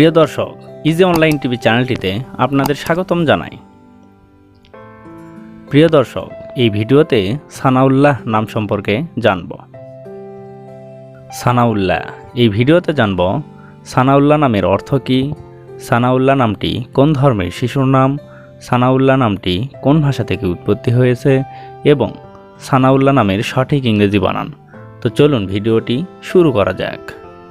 প্রিয় দর্শক easy online TV চ্যানেলটিতে আপনাদের স্বাগতম জানাই। প্রিয় দর্শক, এই ভিডিওতে সানাউল্লাহ নাম সম্পর্কে জানব। সানাউল্লাহ, এই ভিডিওতে জানব সানাউল্লাহ নামের অর্থ কী, সানাউল্লাহ নামটি কোন ধর্মের শিশুর নাম, সানাউল্লাহ নামটি কোন ভাষা থেকে উৎপত্তি হয়েছে এবং সানাউল্লাহ নামের সঠিক ইংরেজি বানান। তো চলুন ভিডিওটি শুরু করা যাক।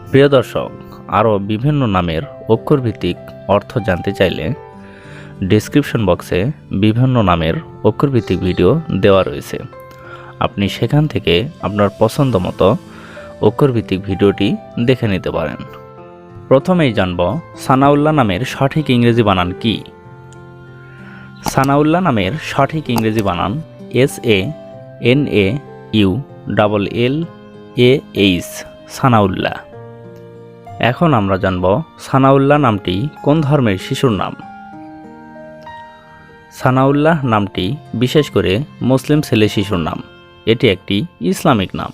প্রিয় দর্শক আরও বিভিন্ন নামের অক্ষরভিত্তিক অর্থ জানতে চাইলে ডেসক্রিপশন বক্সে বিভিন্ন নামের অক্ষরভিত্তিক ভিডিও দেওয়া রয়েছে। আপনি সেখান থেকে আপনার পছন্দ মতো অক্ষরভিত্তিক ভিডিওটি দেখে নিতে পারেন। প্রথমেই জানব সানাউল্লাহ নামের সঠিক ইংরেজি বানান কি? সানাউল্লাহ নামের সঠিক ইংরেজি বানান S A N A U double L A H Sanaullah. এখন আমরা জানব সানাউল্লাহ নামটি কোন ধর্মের শিশুর নাম। সানাউল্লাহ নামটি বিশেষ করে মুসলিম ছেলে শিশুর নাম। এটি একটি ইসলামিক নাম।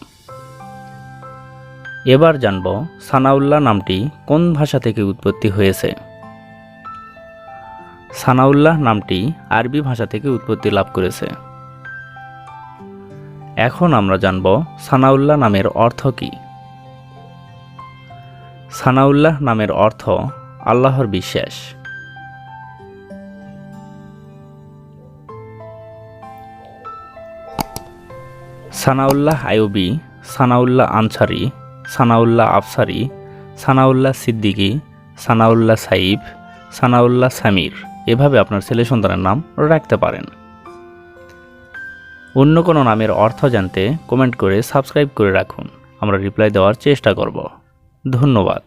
এবার জানব সানাউল্লাহ নামটি কোন ভাষা থেকে উৎপত্তি হয়েছে। সানাউল্লাহ নামটি আরবি ভাষা থেকে উৎপত্তি লাভ করেছে। এখন আমরা জানব সানাউল্লাহ নামের অর্থ কী। সানাউল্লাহ নামের অর্থ আল্লাহর বিশ্বাস। সানাউল্লাহ আয়ুবি সানাউল্লাহ আনসারি, সানাউল্লাহ আফসারি সানাউল্লাহ সিদ্দিকী, সানাউল্লাহ সাইফ সানাউল্লাহ সামির। এভাবে আপনার ছেলে সন্তানের নাম রাখতে পারেন। অন্য কোনো নামের অর্থ জানতে কমেন্ট করে সাবস্ক্রাইব করে রাখুন। আমরা রিপ্লাই দেওয়ার চেষ্টা করব। ধন্যবাদ